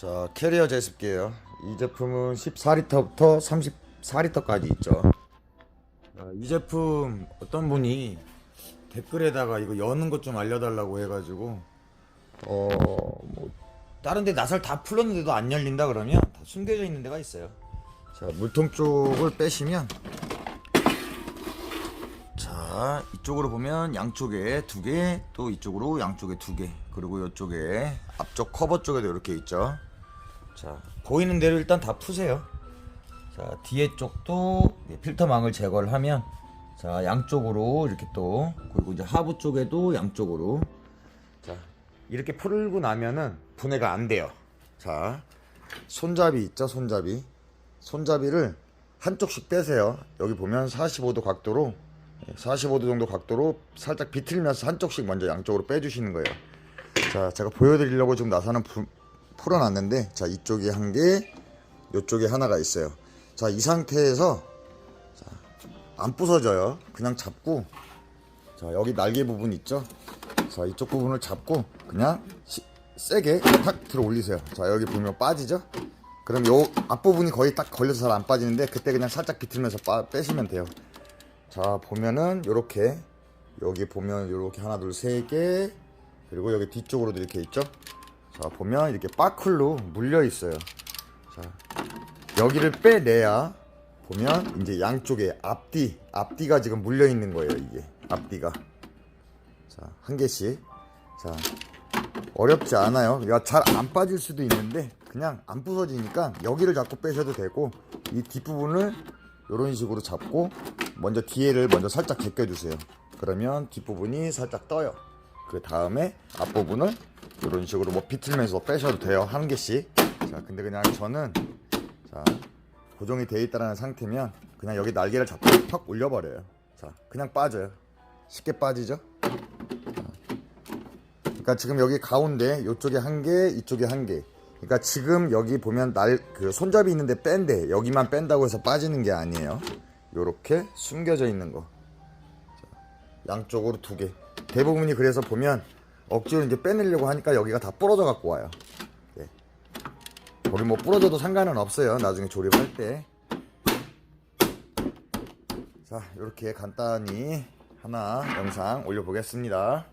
자 캐리어 제습기예요. 이 제품은 14리터부터 34리터까지 있죠. 자, 이 제품 어떤 분이 댓글에다가 이거 여는 것 좀 알려달라고 해가지고 어뭐 다른 데 나살 다 풀었는데도 안 열린다 그러면 다 숨겨져 있는 데가 있어요. 자 물통 쪽을 빼시면 자 이쪽으로 보면 양쪽에 두 개 또 이쪽으로 양쪽에 두 개 그리고 이쪽에 앞쪽 커버 쪽에도 이렇게 있죠 자 보이는 대로 일단 다 푸세요. 자 뒤에 쪽도 필터망을 제거를 하면 자 양쪽으로 이렇게 또 그리고 이제 하부 쪽에도 양쪽으로. 자 이렇게 풀고 나면은 분해가 안 돼요. 자 손잡이 있죠 손잡이? 손잡이를 한쪽씩 빼세요. 여기 보면 45도 각도로 45도 정도 각도로 살짝 비틀면서 한쪽씩 먼저 양쪽으로 빼주시는 거예요. 자, 제가 보여드리려고 지금 나사는 부- 풀어놨는데, 자, 이쪽에 한 개, 이쪽에 하나가 있어요. 자, 이 상태에서, 자, 안 부서져요. 그냥 잡고, 자, 여기 날개 부분 있죠? 자, 이쪽 부분을 잡고, 그냥 시- 세게 탁 들어 올리세요. 자, 여기 보면 빠지죠? 그럼 요 앞부분이 거의 딱 걸려서 잘 안 빠지는데, 그때 그냥 살짝 비틀면서 빠- 빼시면 돼요. 자 보면은 요렇게 여기 보면 요렇게 하나 둘 세 개 그리고 여기 뒤쪽으로도 이렇게 있죠 자 보면 이렇게 빠클로 물려 있어요. 자 여기를 빼내야 보면 이제 양쪽에 앞뒤 앞뒤가 지금 물려 있는 거예요 이게. 앞뒤가. 자한 개씩. 자 어렵지 않아요. 잘 안 빠질 수도 있는데 그냥 안 부서지니까 여기를 잡고 빼셔도 되고 이 뒷부분을 이런 식으로 잡고 먼저 뒤에를 먼저 살짝 제껴주세요. 그러면 뒷부분이 살짝 떠요 그 다음에 앞부분을 이런 식으로 뭐 비틀면서 빼셔도 돼요 한 개씩 자 근데 그냥 저는 자 고정이 돼 있다는 상태면 그냥 여기 날개를 잡고 팍 올려버려요 자 그냥 빠져요 쉽게 빠지죠 그러니까 지금 여기 가운데 이쪽에 한 개, 이쪽에 한 개. 그러니까 지금 여기 보면 날 그 손잡이 있는데 뺀데 여기만 뺀다고 해서 빠지는 게 아니에요. 요렇게 숨겨져 있는 거. 자, 양쪽으로 두 개. 대부분이 그래서 보면 억지로 이제 빼내려고 하니까 여기가 다 부러져 갖고 와요. 예. 거기 뭐 부러져도 상관은 없어요. 나중에 조립할 때. 자, 이렇게 간단히 하나 영상 올려보겠습니다.